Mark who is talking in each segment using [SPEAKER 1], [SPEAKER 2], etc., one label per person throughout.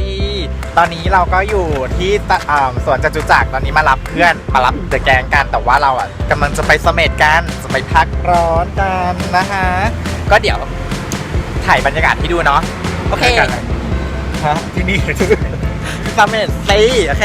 [SPEAKER 1] ดีตอนนี้เราก็อยู่ที่ตะอ่าสวนจตุจักรตอนนี้มารับเพื่อนมารับเดอะแกงกันแต่ว่าเราอะกำลังจะไปเสม็ดกันจะไปพักร้อนกันนะฮะก็เดี๋ยวถ่ายบรรยากาศให้ดูเนาะโอเค ฮะที่นี่ เสม็ดสิโอเค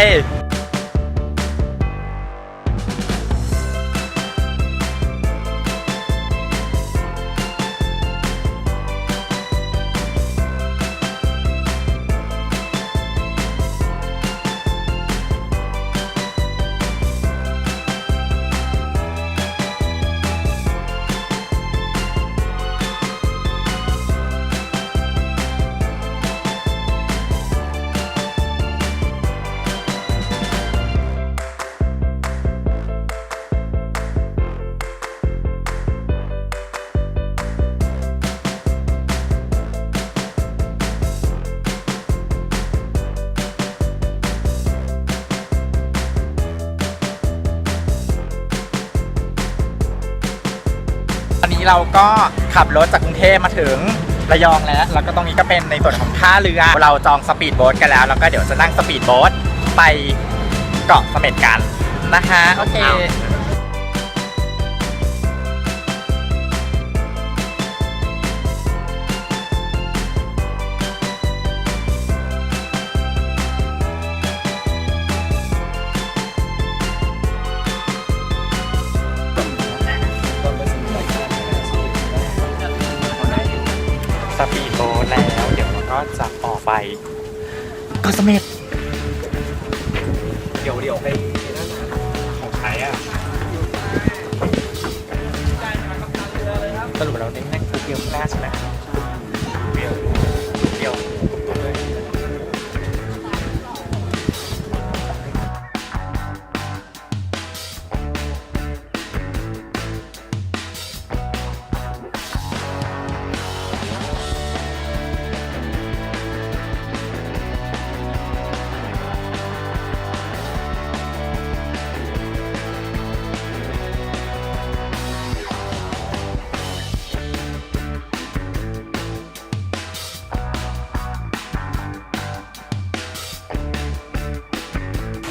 [SPEAKER 1] อนนี้เราก็ขับรถจากกรุงเทพมาถึงระยองแล้ว แล้วก็ตรงนี้ก็เป็นในส่วนของท่าเรือ เราจองสปีดโบ๊ทกันแล้ว แล้วก็เดี๋ยวจะนั่งสปีดโบ๊ทไปเกาะเสม็ดกันนะคะ โอเค สปีดโบ๊ทแล้ว เดี๋ยวเราก็จะออกไปเก็เสม็ดเดี๋ยวเดี๋ยวไปของใครอะสรุปเราเน้นนั่งเดียวข้างหน้าใช่ไหม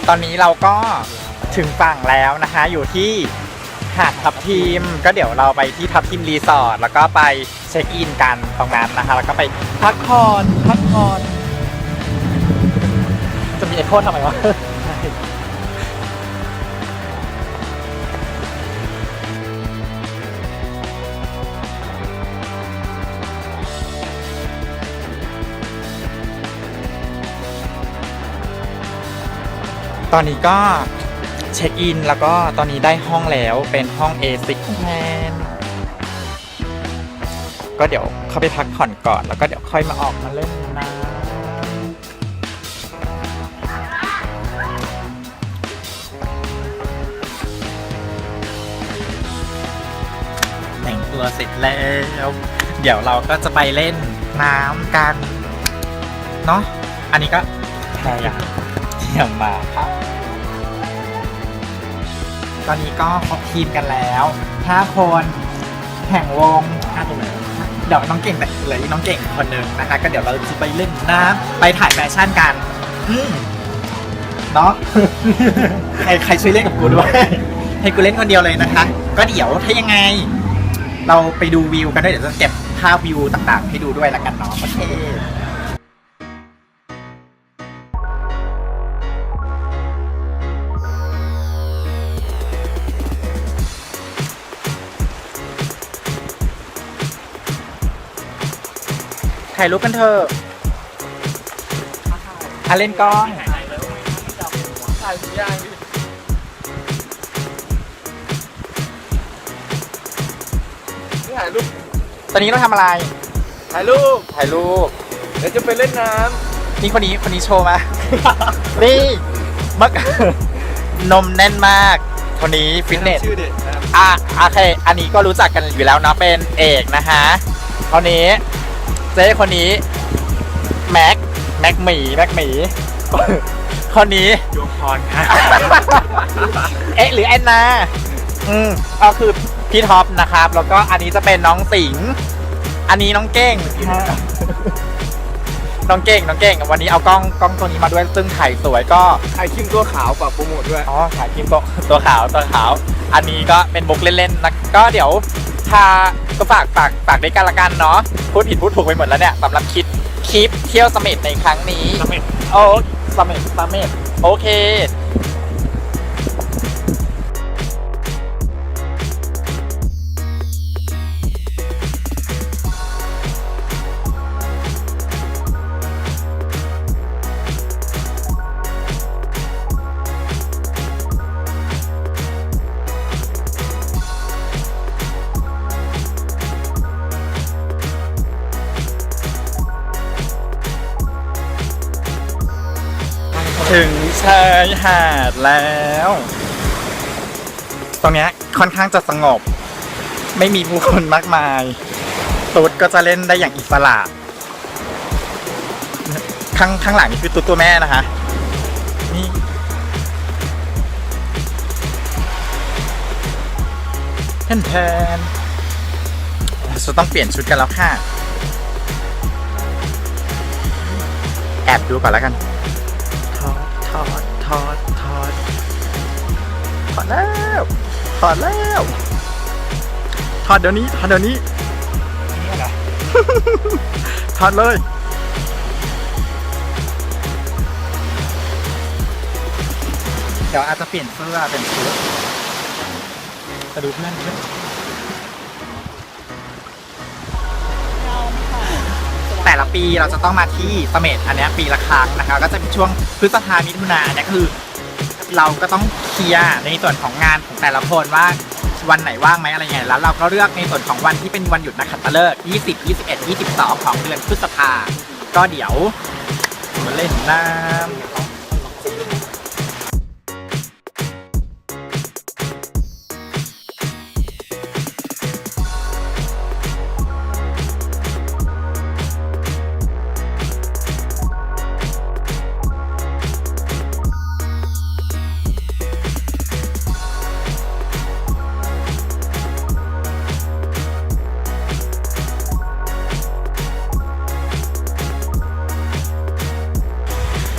[SPEAKER 1] ตอนนี้เราก็ถึงฝั่งแล้วนะคะ อยู่ที่หาดทับทีมก็เดี๋ยวเราไปที่ทับทีมรีสอร์ทแล้วก็ไปเช็คอินกันตรงนั้นนะคะ แล้วก็ไปพักผ่อนพักผ่อนจะมีเอโคทำไมวะ ตอนนี้ก็เช็คอิน แล้วก็ตอนนี้ได้ห้องแล้วเป็นห้อง A6 แทนก็เดี๋ยวเข้าไปพักผ่อนก่อน แล้วก็เดี๋ยวค่อยมาออกมาเล่นน้ำแต่งตัวเสร็จแล้ว เดี๋ยวเราก็จะไปเล่นน้ำกัน เนาะอันนี้ก็แพรยา งเทียมมาครับ ตอนนี้ก็ครบทีมกันแล้ว5คนแข่งวงอะตรงไหนเดี๋ยวน้องเก่งแต่เหลืออีกน้องเก่งคนหนึ่งนะคะ ก็เดี๋ยวเราจะไปเล่นน้ำไปถ่ายแฟชั่นกันอืมเนาะ ใครใครช่วยเล่นกับกูด้วย ให้กูเล่นคนเดียวเลยนะคะ ก็เดี๋ยวถ้ายังไง เราไปดูวิวกันด้วยเดี๋ยวจะเก็บภาพวิวต่างๆ ให้ดูด้วยละกันเนาะโอเค ถ่ายรูปกันเถอะอะเล่นกล้อง
[SPEAKER 2] ถ่ายทุกอย่างดินี่ถ่ายรูป
[SPEAKER 1] ตอนนี้เราทำอะไร
[SPEAKER 2] ถ่ายรูป
[SPEAKER 1] ถ่ายรูป
[SPEAKER 2] เดี๋ยวจะไปเล่นน้
[SPEAKER 1] นี่คนนี้คนนี้โชว์มา นี่มักนมแน่นมาก คนนี้ำฟิตเนส
[SPEAKER 2] ชื่อเด็ดนะครับ
[SPEAKER 1] อะโอเค อันนี้ก็รู้จักกันอยู่แล้วเนาะเป็นเอกนะฮะคนนี้ เจ๊คนนี้แม็กแม็กหมีแม็กหมี คนนี้
[SPEAKER 2] ดวงพรครับ
[SPEAKER 1] เอ๊ะหรือแอนนา อืมก็คือพี่ท็อปนะครับ แล้วก็อันนี้จะเป็นน้องสิงห์อันนี้น้องเก้ง น้องเก่งน้องเก่ง วันนี้เอากล้องกล้องตัวนี้มาด้วยซึ่งถ่ายสวยก็
[SPEAKER 2] ไข่คิมตัวขาวฝากโปรโมทด้วย
[SPEAKER 1] อ๋อถ่ายคลิปตัวตัวขาวตัวขาว อันนี้ก็เป็นบุกเล่นๆนะก็เดี๋ยว ถ้าก็ฝากฝากฝากด้วยกันละกันเนาะพูดผิดพูดถูกไปหมดแล้วเนี่ยสำหรับคลิปคลิปเที่ยวเสม็ดในครั้งนี้
[SPEAKER 2] เสม็ด
[SPEAKER 1] โอ้เสม็ดเสม็ดโอเค ถึงชายหาดแล้ว ตรงเนี้ยค่อนข้างจะสงบ ไม่มีผู้คนมากมายตุ๊ดก็จะเล่นได้อย่างอิสระ ข้างข้างหลังนี่คือตุ๊ดตัวแม่นะคะ นี่แทนแทนจะต้องเปลี่ยนชุดกันแล้วค่ะ แอบดูก่อนแล้วกัน ถอดถอดถอดถอดแล้วถอดแล้วถอดเดี๋ยวนี้ถอดเดี๋ยวนี้ถอดเลยเดี๋ยวอาจจะเปลี่ยนเสื้อเป็นชุดจะดูเพื่อนเพื่อน แต่ละปีเราจะต้องมาที่เสม็ดอันนี้ปีละครั้งนะคะ ก็จะเป็นช่วงพฤษภามิถุนาอันเนี้ยคือ เราก็ต้องเคลียร์ในส่วนของงานของแต่ละคนว่าวันไหนว่างไหมอะไรเงี้ยแล้วเราก็เลือกในส่วนของวันที่เป็นวันหยุดนักขัตฤกษ์20 21 22 ของเดือนพฤษภาก็เดี๋ยวมาเล่นน้ำ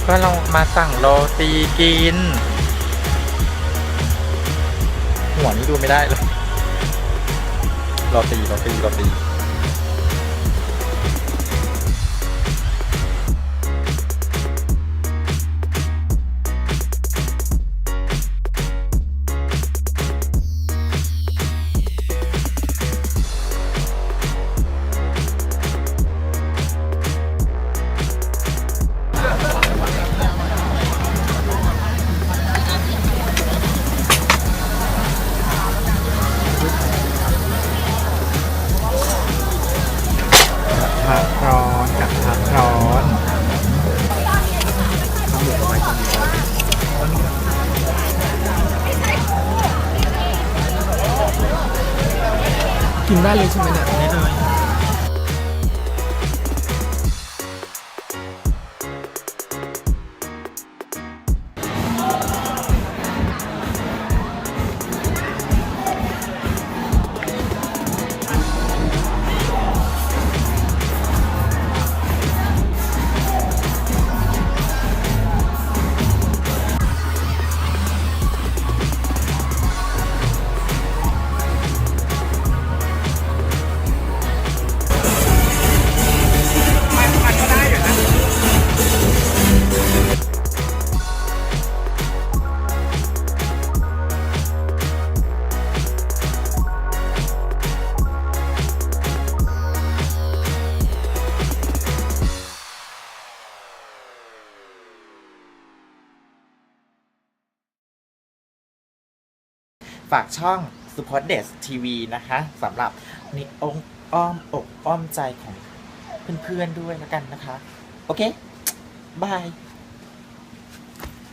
[SPEAKER 1] ก็เรามาสั่งโรตีกิน หัวนี้ดูไม่ได้เลยโรตีโรตีโรตี กิน
[SPEAKER 2] ได้เล
[SPEAKER 1] ฝากช่อง Support d e s TV นะคะสำหรับนิองอ้อมอกอ้อมใจของเพื่อนๆด้วยแล้วกันนะคะ โอเค บาย